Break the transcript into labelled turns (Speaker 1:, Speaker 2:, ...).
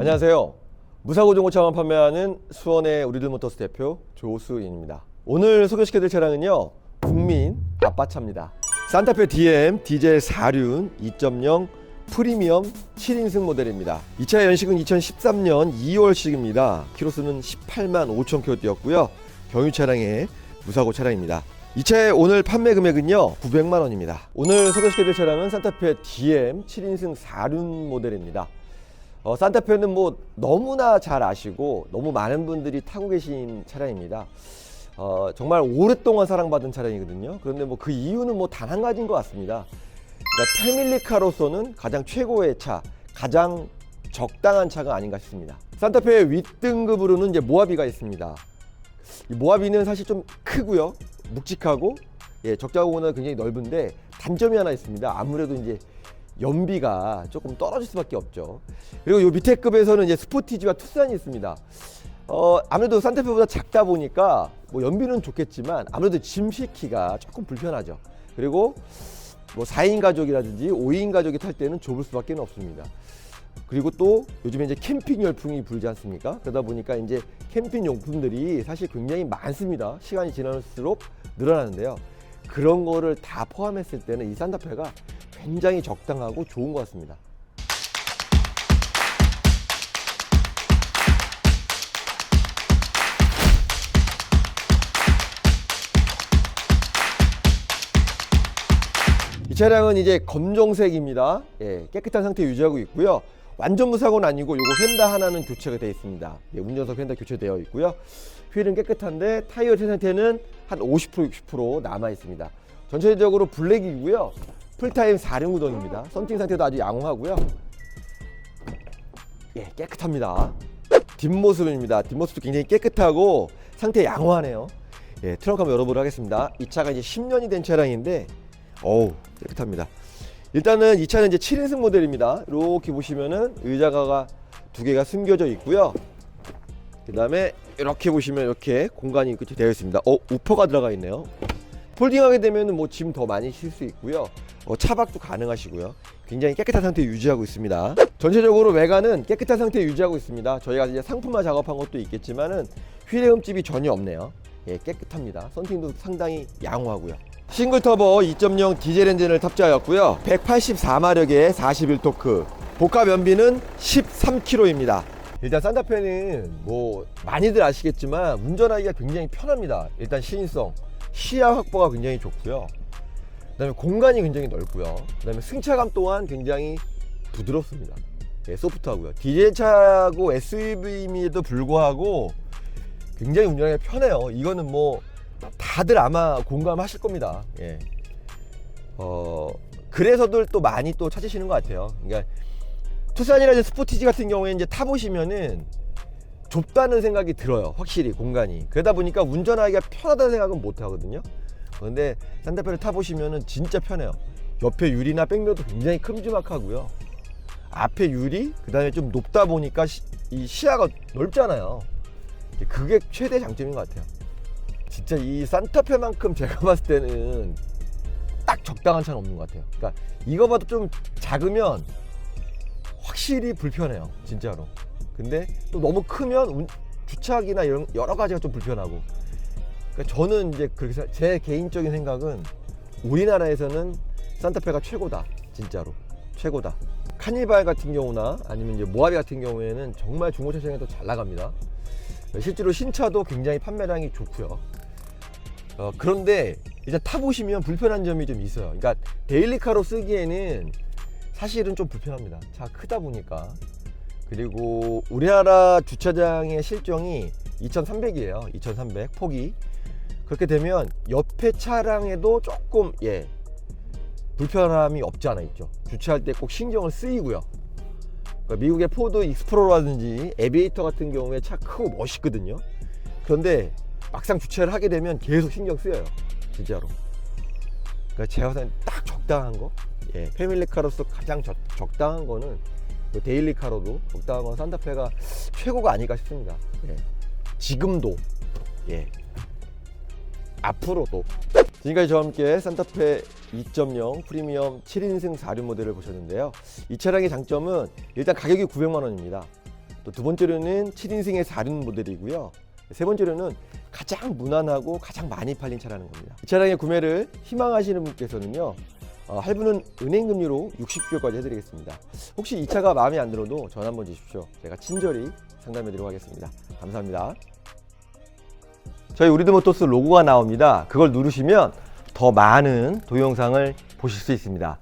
Speaker 1: 안녕하세요. 무사고 중고차만 판매하는 수원의 우리들 모터스 대표 조수인입니다. 오늘 소개시켜드릴 차량은요. 국민 아빠차입니다. 산타페 DM 디젤 4륜 2.0 프리미엄 7인승 모델입니다. 이 차의 연식은 2013년 2월식입니다. 키로수는 18만 5천 킬로 뛰었고요. 경유 차량의 무사고 차량입니다. 이 차의 오늘 판매 금액은요 900만 원입니다. 오늘 소개시켜드릴 차량은 산타페 DM 7인승 4륜 모델입니다. 어, 산타페는 뭐 너무나 잘 아시고 너무 많은 분들이 타고 계신 차량입니다. 어, 정말 오랫동안 사랑받은 차량이거든요. 그런데 뭐 그 이유는 뭐 단 한 가지인 것 같습니다. 그러니까 패밀리카로서는 가장 최고의 차, 가장 적당한 차가 아닌가 싶습니다. 산타페의 윗등급으로는 이제 모하비가 있습니다. 이 모하비는 사실 좀 크고요, 묵직하고 예, 적자고는 굉장히 넓은데 단점이 하나 있습니다. 아무래도 이제 연비가 조금 떨어질 수밖에 없죠. 그리고 요 밑에 급에서는 이제 스포티지와 투싼이 있습니다. 어, 아무래도 산타페보다 작다 보니까 뭐 연비는 좋겠지만 아무래도 짐 싣기가 조금 불편하죠. 그리고 뭐 4인 가족이라든지 5인 가족이 탈 때는 좁을 수밖에 없습니다. 그리고 또 요즘에 이제 캠핑 열풍이 불지 않습니까? 그러다 보니까 이제 캠핑 용품들이 사실 굉장히 많습니다. 시간이 지날수록 늘어나는데요. 그런 거를 다 포함했을 때는 이 산타페가 굉장히 적당하고 좋은 것 같습니다. 이 차량은 이제 검정색입니다. 예, 깨끗한 상태 유지하고 있고요. 완전 무사고는 아니고 요거 휀다 하나는 교체가 되어 있습니다. 예, 운전석 휀다 교체되어 있고요. 휠은 깨끗한데 타이어 상태는 한 50% 60% 남아 있습니다. 전체적으로 블랙이고요. 풀타임 4륜 구동입니다. 썬팅 상태도 아주 양호하고요. 예, 깨끗합니다. 뒷모습입니다. 뒷모습도 굉장히 깨끗하고 상태 양호하네요. 예, 트렁크 한번 열어보도록 하겠습니다. 이 차가 이제 10년이 된 차량인데, 어우, 깨끗합니다. 일단은 이 차는 이제 7인승 모델입니다. 이렇게 보시면은 의자가 두 개가 숨겨져 있고요. 그 다음에 이렇게 보시면 이렇게 공간이 되어 있습니다. 어, 우퍼가 들어가 있네요. 폴딩하게 되면 뭐 짐 더 많이 실 수 있고요. 어, 차박도 가능하시고요. 굉장히 깨끗한 상태 유지하고 있습니다. 전체적으로 외관은 깨끗한 상태 유지하고 있습니다. 저희가 이제 상품화 작업한 것도 있겠지만은 휠의 흠집이 전혀 없네요. 예, 깨끗합니다. 썬팅도 상당히 양호하고요. 싱글 터보 2.0 디젤 엔진을 탑재하였고요. 184마력의 41토크. 복합 연비는 13km입니다. 일단 산타페는 뭐 많이들 아시겠지만 운전하기가 굉장히 편합니다. 일단 시인성, 시야 확보가 굉장히 좋고요. 그다음에 공간이 굉장히 넓고요. 그다음에 승차감 또한 굉장히 부드럽습니다. 예, 소프트하고요. 디젤 차고 SUV임에도 불구하고 굉장히 운전하기 편해요. 이거는 뭐 다들 아마 공감하실 겁니다. 예. 어 그래서들 또 많이 또 찾으시는 것 같아요. 그러니까 투싼이라든지 스포티지 같은 경우에 이제 타보시면은 좁다는 생각이 들어요. 확실히 공간이. 그러다 보니까 운전하기가 편하다는 생각은 못 하거든요. 그런데 산타페를 타보시면은 진짜 편해요. 옆에 유리나 백미러도 굉장히 큼지막하고요. 앞에 유리, 그 다음에 좀 높다 보니까 시, 이 시야가 넓잖아요. 그게 최대 장점인 것 같아요. 진짜 이 산타페만큼 제가 봤을 때는 딱 적당한 차는 없는 것 같아요. 그러니까 이거보다 좀 작으면 확실히 불편해요. 진짜로. 근데 또 너무 크면 운- 주차하기나 이런 여러 가지가 좀 불편하고. 그러니까 저는 이제 그렇게 제 개인적인 생각은 우리나라에서는 산타페가 최고다. 진짜로. 최고다. 카니발 같은 경우나 아니면 이제 모하비 같은 경우에는 정말 중고차 시장에도 잘 나갑니다. 실제로 신차도 굉장히 판매량이 좋고요. 어, 그런데 일단 타보시면 불편한 점이 좀 있어요. 그러니까 데일리카로 쓰기에는 사실은 좀 불편합니다. 차 크다 보니까. 그리고 우리나라 주차장의 실정이 2,300이에요. 2,300 폭이. 그렇게 되면 옆에 차량에도 조금 예 불편함이 없지 않아 있죠. 주차할 때 꼭 신경을 쓰이고요. 그러니까 미국의 포드 익스프로라든지 에비에이터 같은 경우에 차 크고 멋있거든요. 그런데 막상 주차를 하게 되면 계속 신경 쓰여요. 진짜로. 그러니까 제가 봤을 딱 적당한 거. 예, 패밀리카로서 가장 적, 적당한 거는 그 데일리 카로도 적당한 건 산타페가 최고가 아닐까 싶습니다. 예. 지금도 예. 앞으로도 지금까지 저와 함께 산타페 2.0 프리미엄 7인승 4륜 모델을 보셨는데요. 이 차량의 장점은 일단 가격이 900만 원입니다. 또 두 번째로는 7인승의 4륜 모델이고요. 세 번째로는 가장 무난하고 가장 많이 팔린 차라는 겁니다. 이 차량의 구매를 희망하시는 분께서는요. 어, 할부는 은행 금리로 60개월까지 해드리겠습니다. 혹시 이 차가 마음에 안 들어도 전화 한번 주십시오. 제가 친절히 상담해드리도록 하겠습니다. 감사합니다. 저희 우리드모토스 로고가 나옵니다. 그걸 누르시면 더 많은 동영상을 보실 수 있습니다.